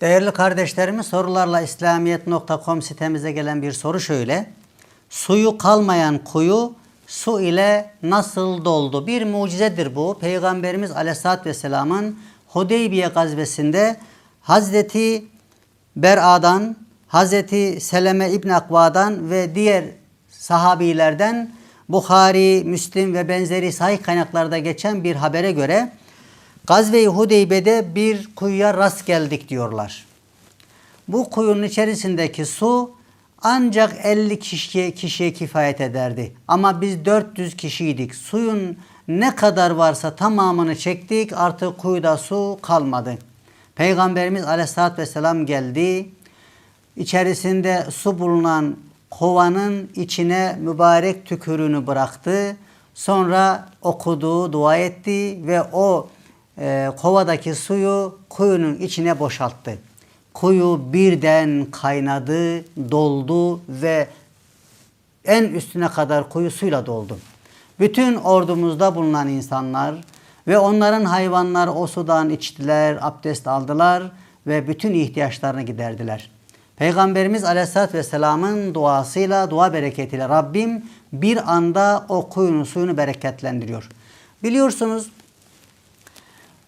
Değerli kardeşlerimiz sorularla İslamiyet.com sitemize gelen bir soru şöyle. Suyu kalmayan kuyu su ile nasıl doldu? Bir mucizedir bu. Peygamberimiz Aleyhisselatü Vesselam'ın Hudeybiye gazvesinde Hazreti Bera'dan, Hazreti Seleme İbn Akva'dan ve diğer sahabilerden Bukhari, Müslim ve benzeri sahih kaynaklarda geçen bir habere göre Gazve-i Hudeybe'de bir kuyuya rast geldik diyorlar. Bu kuyunun içerisindeki su ancak 50 kişiye, kişiye kifayet ederdi. Ama biz 400 kişiydik. Suyun ne kadar varsa tamamını çektik. Artık kuyuda su kalmadı. Peygamberimiz Aleyhisselatü Vesselam geldi. İçerisinde su bulunan kovanın içine mübarek tükürüğünü bıraktı. Sonra okudu, dua etti ve o e, kovadaki suyu kuyunun içine boşalttı. Kuyu birden kaynadı, doldu ve en üstüne kadar kuyu suyla doldu. Bütün ordumuzda bulunan insanlar ve onların hayvanlar o sudan içtiler, abdest aldılar ve bütün ihtiyaçlarını giderdiler. Peygamberimiz Aleyhisselatü Vesselam'ın duasıyla, dua bereketiyle Rabbim bir anda o kuyunun suyunu bereketlendiriyor. Biliyorsunuz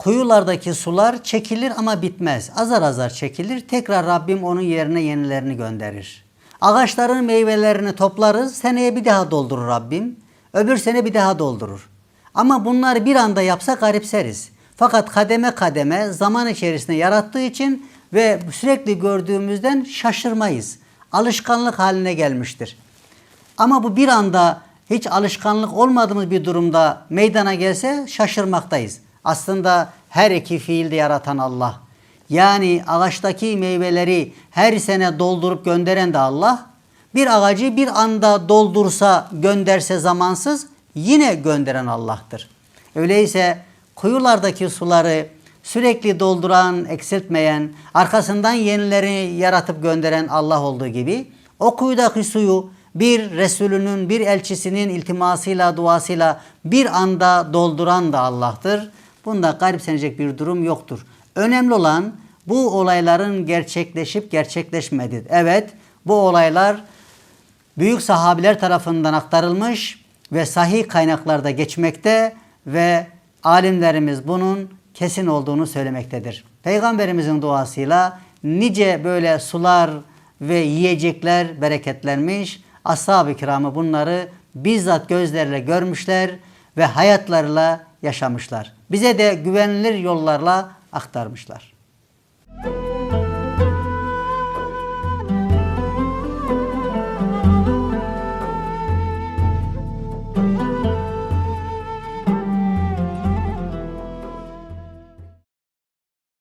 Kuyulardaki sular çekilir ama bitmez. Azar azar çekilir. Tekrar Rabbim onun yerine yenilerini gönderir. Ağaçların meyvelerini toplarız. Seneye bir daha doldurur Rabbim. Öbür sene bir daha doldurur. Ama bunları bir anda yapsa garipseriz. Fakat kademe kademe zaman içerisinde yarattığı için ve sürekli gördüğümüzden şaşırmayız. Alışkanlık haline gelmiştir. Ama bu bir anda hiç alışkanlık olmadığımız bir durumda meydana gelse şaşırmaktayız. Aslında her iki fiilde yaratan Allah. Yani ağaçtaki meyveleri her sene doldurup gönderen de Allah. Bir ağacı bir anda doldursa gönderse zamansız yine gönderen Allah'tır. Öyleyse kuyulardaki suları sürekli dolduran, eksiltmeyen, arkasından yenilerini yaratıp gönderen Allah olduğu gibi o kuyudaki suyu bir Resulünün, bir elçisinin iltimasıyla, duasıyla bir anda dolduran da Allah'tır. Bunda garipsenecek bir durum yoktur. Önemli olan bu olayların gerçekleşip gerçekleşmediği. Evet bu olaylar büyük sahabiler tarafından aktarılmış ve sahih kaynaklarda geçmekte ve alimlerimiz bunun kesin olduğunu söylemektedir. Peygamberimizin duasıyla nice böyle sular ve yiyecekler bereketlenmiş. Ashab-ı kiramı bunları bizzat gözlerle görmüşler ve hayatlarıyla yaşamışlar. Bize de güvenilir yollarla aktarmışlar.